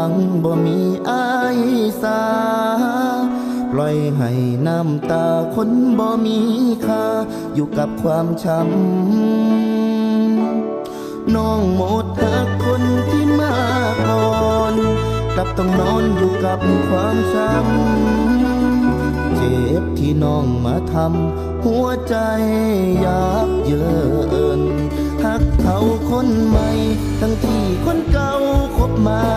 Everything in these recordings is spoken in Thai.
ก็ยังออกทางบ่มีอายสา ปล่อยให้น้ำตาคนบ่มีค่า อยู่กับความช้ำ น้องหมดหักคนที่มาก่อนกลับต้องนอนอยู่กับความช้ำ เจ็บที่น้องมาทำหัวใจยับเยินหักเขาคนใหม่ ทั้งที่คนเก่าคบมา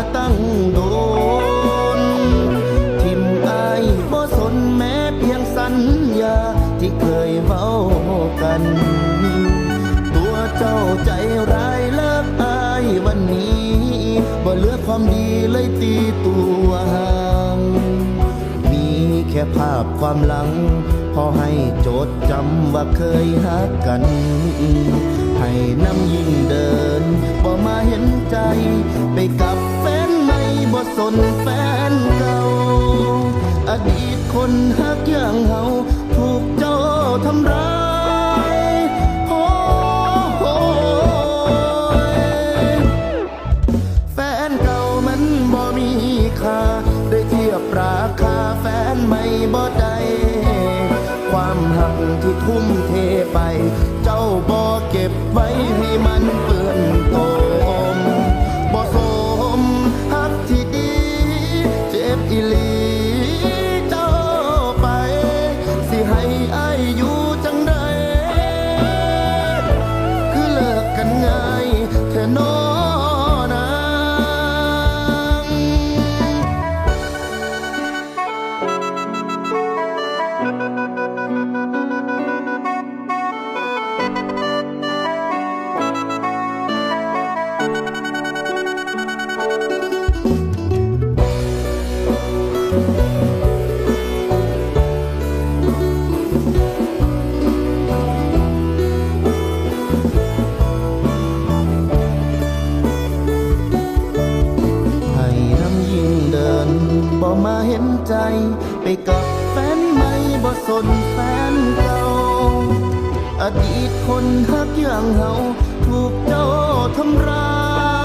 ยงสัญญาที่เคยเว้ากัน ตัวเจ้าใจร้ายเลิกอายวันนี้บ่เหลือความดีเลยตีตัวห่างมีแค่ภาพความหลัง พอให้โจดจำว่าเคยหักกัน ให้น้ำยิ่งเดินบ่มาเห็นใจ ไปกับแฟนใหม่บ่สนแฟน อดีตคนหักอย่างเฮาถูกเจ้าทำร้ายโอ้โหแฟนเก่ามันบ่มีค่าได้เทียบราคาแฟนใหม่บ่ได้ความหักที่ทุ่มเทไป เจ้าบ่เก็บไว้ให้มันเปื้อน ไปกับแฟนใหม่บ่สนแฟนเก่าอดีตคนฮักยังเฮาถูกเจ้าทำร้าย